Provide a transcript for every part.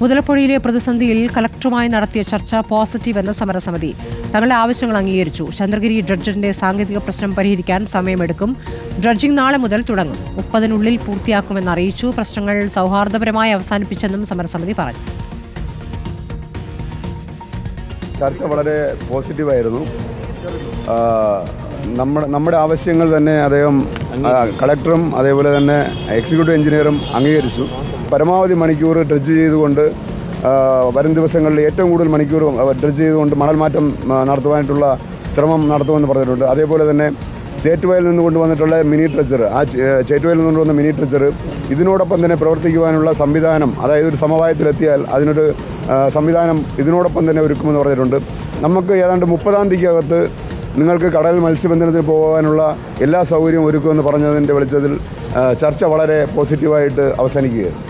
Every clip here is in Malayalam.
മുതലപ്പുഴയിലെ പ്രതിസന്ധിയിൽ കലക്ടറുമായി നടത്തിയ ചർച്ച പോസിറ്റീവ് എന്ന സമരസമിതി. തങ്ങളുടെ ആവശ്യങ്ങൾ അംഗീകരിച്ചു. ചന്ദ്രഗിരി ഡ്രഡ്ജറിന്റെ സാങ്കേതിക പ്രശ്നം പരിഹരിക്കാൻ സമയമെടുക്കും. ഡ്രഡ്ജിംഗ് നാളെ മുതൽ തുടങ്ങും. മുപ്പതിനുള്ളിൽ പൂർത്തിയാക്കുമെന്ന് അറിയിച്ചു. പ്രശ്നങ്ങൾ സൗഹാർദ്ദപരമായി അവസാനിപ്പിച്ചെന്നും സമരസമിതി പറഞ്ഞു. ചർച്ച വളരെ പോസിറ്റീവായിരുന്നു. നമ്മുടെ നമ്മുടെ ആവശ്യങ്ങൾ തന്നെ അദ്ദേഹം കളക്ടറും അതേപോലെ തന്നെ എക്സിക്യൂട്ടീവ് എഞ്ചിനീയറും അംഗീകരിച്ചു. പരമാവധി മണിക്കൂർ ഡ്രഡ്ജ് ചെയ്തുകൊണ്ട് വരും ദിവസങ്ങളിൽ ഏറ്റവും കൂടുതൽ മണിക്കൂർ ഡ്രഡ്ജ് ചെയ്തുകൊണ്ട് മണൽ മാറ്റം ആ, നടത്തുവാനായിട്ടുള്ള ശ്രമം നടത്തുമെന്ന് പറഞ്ഞിട്ടുണ്ട്. അതേപോലെ തന്നെ ചേറ്റുവയിൽ നിന്ന് കൊണ്ടുവന്നിട്ടുള്ള മിനി ട്രച്ചർ ആ ചേറ്റുവയിൽ നിന്ന് കൊണ്ടുവന്ന മിനി ട്രച്ചർ ഇതിനോടൊപ്പം തന്നെ പ്രവർത്തിക്കുവാനുള്ള സംവിധാനം അതായത് ഒരു സമവായത്തിലെത്തിയാൽ അതിനൊരു സംവിധാനം ഇതിനോടൊപ്പം തന്നെ ഒരുക്കുമെന്ന് പറഞ്ഞിട്ടുണ്ട്. നമുക്ക് ഏതാണ്ട് മുപ്പതാം തീയതിക്കകത്ത് നിങ്ങൾക്ക് കടൽ മത്സ്യബന്ധനത്തിന് പോകാനുള്ള എല്ലാ സൗകര്യവും ഒരുക്കുമെന്ന് പറഞ്ഞതിന്റെ വെളിച്ചത്തിൽ ചർച്ച വളരെ പോസിറ്റീവായിട്ട് അവസാനിക്കുകയായിരുന്നു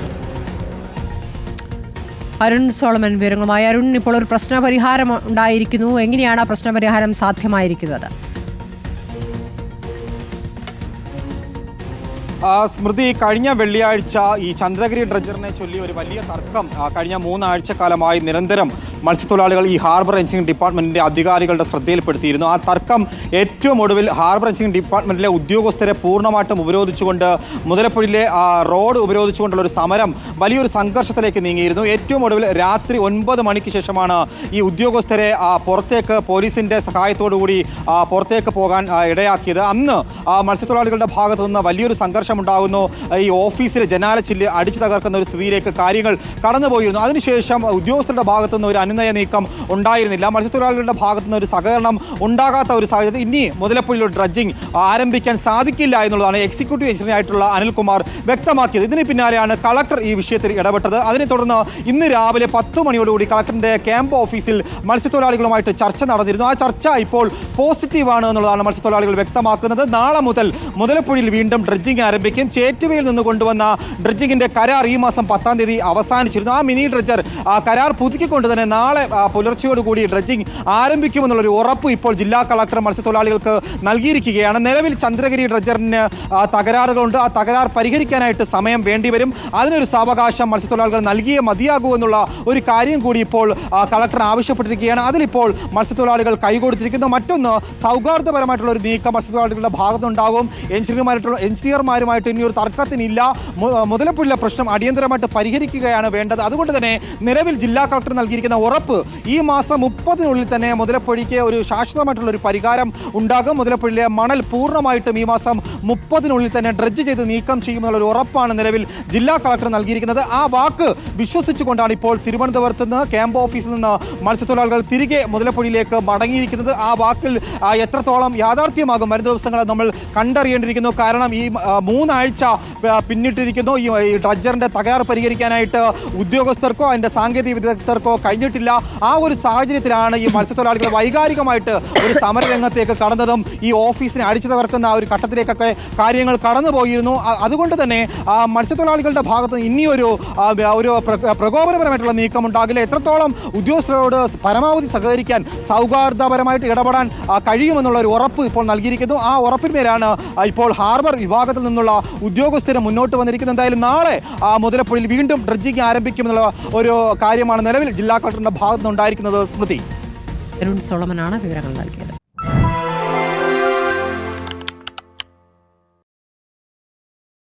അരുൺ സോളമൻ വിവരങ്ങളുമായി. അരുൺ ഇപ്പോൾ ഒരു പ്രശ്നപരിഹാരം ഉണ്ടായിരിക്കുന്നു. എങ്ങനെയാണ് ആ പ്രശ്നപരിഹാരം സാധ്യമായിരിക്കുന്നത്? സ്മൃതി കഴിഞ്ഞ വെള്ളിയാഴ്ച ഈ ചന്ദ്രഗിരി ഡ്രഡ്ജറിനെ ചൊല്ലി ഒരു വലിയ തർക്കം കഴിഞ്ഞ മൂന്നാഴ്ച കാലമായി നിരന്തരം മത്സ്യത്തൊഴിലാളികൾ ഈ ഹാർബർ എഞ്ചിനീയറിംഗ് ഡിപ്പാർട്ട്മെന്റിന്റെ അധികാരികളുടെ ശ്രദ്ധയിൽപ്പെടുത്തിയിരുന്നു. ആ തർക്കം ഏറ്റവും ഒടുവിൽ ഹാർബർ എഞ്ചിനീയറിംഗ് ഡിപ്പാർട്ട്മെന്റിലെ ഉദ്യോഗസ്ഥരെ പൂർണമായിട്ടും ഉപരോധിച്ചുകൊണ്ട് മുതലപ്പുഴയിലെ റോഡ് ഉപരോധിച്ചുകൊണ്ടുള്ള ഒരു സമരം വലിയൊരു സംഘർഷത്തിലേക്ക് നീങ്ങിയിരുന്നു. ഏറ്റവും ഒടുവിൽ രാത്രി ഒൻപത് മണിക്ക് ശേഷമാണ് ഈ ഉദ്യോഗസ്ഥരെ പുറത്തേക്ക് പോലീസിന്റെ സഹായത്തോടുകൂടി പുറത്തേക്ക് പോകാൻ ഇടയാക്കിയത്. അന്ന് മത്സ്യത്തൊഴിലാളികളുടെ ഭാഗത്തു നിന്ന് വലിയൊരു സംഘർഷം ഉണ്ടാകുന്നു ഈ ഓഫീസിലെ ജനാല ചില്ല് അടിച്ചു തകർക്കുന്ന ഒരു സ്ഥിതിയിലേക്ക് കാര്യങ്ങൾ കടന്നുപോയിരുന്നു. അതിനുശേഷം ഉദ്യോഗസ്ഥരുടെ ഭാഗത്തുനിന്ന് ഒരു അനുനയ നീക്കം ഉണ്ടായിരുന്നില്ല. മത്സ്യത്തൊഴിലാളികളുടെ ഭാഗത്തു നിന്ന് ഒരു സഹകരണം ഉണ്ടാകാത്ത ഒരു സാഹചര്യത്തിൽ ഇനി മുതലപ്പുഴയിൽ ഡ്രഡ്ജിംഗ് ആരംഭിക്കാൻ സാധിക്കില്ല എന്നുള്ളതാണ് എക്സിക്യൂട്ടീവ് എഞ്ചിനീയർ ആയിട്ടുള്ള അനിൽകുമാർ വ്യക്തമാക്കിയത്. ഇതിന് പിന്നാലെയാണ് കളക്ടർ ഈ വിഷയത്തിൽ ഇടപെട്ടത്. അതിനെ തുടർന്ന് ഇന്ന് രാവിലെ പത്ത് മണിയോടുകൂടി കളക്ടറിന്റെ ക്യാമ്പ് ഓഫീസിൽ മത്സ്യത്തൊഴിലാളികളുമായിട്ട് ചർച്ച നടന്നിരുന്നു. ആ ചർച്ച ഇപ്പോൾ പോസിറ്റീവാണ് എന്നുള്ളതാണ് മത്സ്യത്തൊഴിലാളികൾ വ്യക്തമാക്കുന്നത്. നാളെ മുതൽ മുതലപ്പുഴയിൽ വീണ്ടും ഡ്രഡ്ജിംഗ് ആരംഭിക്കും. ചേറ്റുവയിൽ നിന്ന് കൊണ്ടുവന്ന ഡ്രഡ്ജിംഗിന്റെ കരാർ ഈ മാസം പത്താം തീയതി അവസാനിച്ചിരുന്നു. ആ മിനി ഡ്രഡ്ജർ ആ കരാർ പുതുക്കിക്കൊണ്ട് തന്നെ നാളെ പുലർച്ചയോടുകൂടി ഡ്രഡ്ജിംഗ് ആരംഭിക്കുമെന്നുള്ളൊരു ഉറപ്പ് ഇപ്പോൾ ജില്ലാ കളക്ടർ മത്സ്യത്തൊഴിലാളികൾക്ക് നൽകിയിരിക്കുകയാണ്. നിലവിൽ ചന്ദ്രഗിരി ഡ്രഡ്ജറിന് തകരാറുകളുണ്ട്. ആ തകരാർ പരിഹരിക്കാനായിട്ട് സമയം വേണ്ടിവരും. അതിനൊരു സാവകാശം മത്സ്യത്തൊഴിലാളികൾ നൽകിയേ മതിയാകൂ എന്നുള്ള ഒരു കാര്യം കൂടി ഇപ്പോൾ കളക്ടർ ആവശ്യപ്പെട്ടിരിക്കുകയാണ്. അതിലിപ്പോൾ മത്സ്യത്തൊഴിലാളികൾ കൈകൊടുത്തിരിക്കുന്നു. മറ്റൊന്ന് സൗഹാർദ്ദപരമായിട്ടുള്ള ഒരു നീക്കം മത്സ്യത്തൊഴിലാളികളുടെ ഭാഗത്തുണ്ടാകും എഞ്ചിനീയർമാരായിട്ടുള്ള എഞ്ചിനീയർമാരുമായിട്ട് ഇനി ഒരു തർക്കത്തിനില്ല മുതലപ്പുള്ള പ്രശ്നം അടിയന്തരമായിട്ട് പരിഹരിക്കുകയാണ് വേണ്ടത്. അതുകൊണ്ട് തന്നെ നിലവിൽ ജില്ലാ കളക്ടർ നൽകിയിരിക്കുന്ന ഉറപ്പ്. ഈ മാസം മുപ്പതിനുള്ളിൽ തന്നെ മുതലപ്പൊഴിക്ക് ഒരു ശാശ്വതമായിട്ടുള്ള ഒരു പരിഹാരം ഉണ്ടാകും. മുതലപ്പൊഴിയിലെ മണൽ പൂർണമായിട്ടും ഈ മാസം മുപ്പതിനുള്ളിൽ തന്നെ ഡ്രഡ്ജ് ചെയ്ത് നീക്കം ചെയ്യുമെന്നുള്ള ഒരു ഉറപ്പാണ് നിലവിൽ ജില്ലാ കളക്ടർ നൽകിയിരിക്കുന്നത്. ആ വാക്ക് വിശ്വസിച്ചുകൊണ്ടാണ് ഇപ്പോൾ തിരുവനന്തപുരത്ത് നിന്ന് ക്യാമ്പ് ഓഫീസിൽ നിന്ന് മത്സ്യത്തൊഴിലാളികൾ തിരികെ മുതലപ്പൊഴിയിലേക്ക് മടങ്ങിയിരിക്കുന്നത്. ആ വാക്കിൽ എത്രത്തോളം യാഥാർത്ഥ്യമാകും വരും ദിവസങ്ങൾ നമ്മൾ കണ്ടറിയേണ്ടിയിരിക്കുന്നു. കാരണം ഈ മൂന്നാഴ്ച പിന്നിട്ടിരിക്കുന്നു. ഈ ഈ ഡ്രഡ്ജറിന്റെ തകരാറ് പരിഹരിക്കാനായിട്ട് ഉദ്യോഗസ്ഥർക്കോ അതിന്റെ സാങ്കേതിക വിദഗ്ധർക്കോ കഴിഞ്ഞിട്ടില്ല. ആ ഒരു സാഹചര്യത്തിലാണ് ഈ മത്സ്യത്തൊഴിലാളികൾ വൈകാരികമായിട്ട് ഒരു സമരരംഗത്തേക്ക് കടന്നതും ഈ ഓഫീസിനെ അടിച്ചു തകർക്കുന്ന ആ ഒരു ഘട്ടത്തിലേക്കൊക്കെ കാര്യങ്ങൾ കടന്നുപോയിരുന്നു. അതുകൊണ്ട് തന്നെ മത്സ്യത്തൊഴിലാളികളുടെ ഭാഗത്ത് ഇനിയൊരു ഒരു പ്ര- പ്രകോപനപരമായിട്ടുള്ള നീക്കം ഉണ്ടാകില്ല എത്രത്തോളം ഉദ്യോഗസ്ഥരോട് പരമാവധി സഹകരിക്കാൻ സൗഹാർദ്ദപരമായിട്ട് ഇടപെടാൻ കഴിയുമെന്നുള്ള ഒരു ഉറപ്പ് ഇപ്പോൾ നൽകിയിരിക്കുന്നു. ആ ഉറപ്പിന്മേലാണ് ഇപ്പോൾ ഹാർബർ വിഭാഗത്തിൽ നിന്നുള്ള ഉദ്യോഗസ്ഥർ മുന്നോട്ട് വന്നിരിക്കുന്നത്. എന്തായാലും നാളെ മുതലപ്പുഴയിൽ വീണ്ടും ഡ്രഡ്ജിങ് ആരംഭിക്കുമെന്നുള്ള ഒരു കാര്യമാണ് നിലവിൽ ജില്ലാ കളക്ടറിന്റെ ഭാഗത്ത് നിന്നുണ്ടായിരിക്കുന്നത് സ്മൃതി. അരുൺ സോളമനാണ് വിവരങ്ങൾ നൽകിയത്.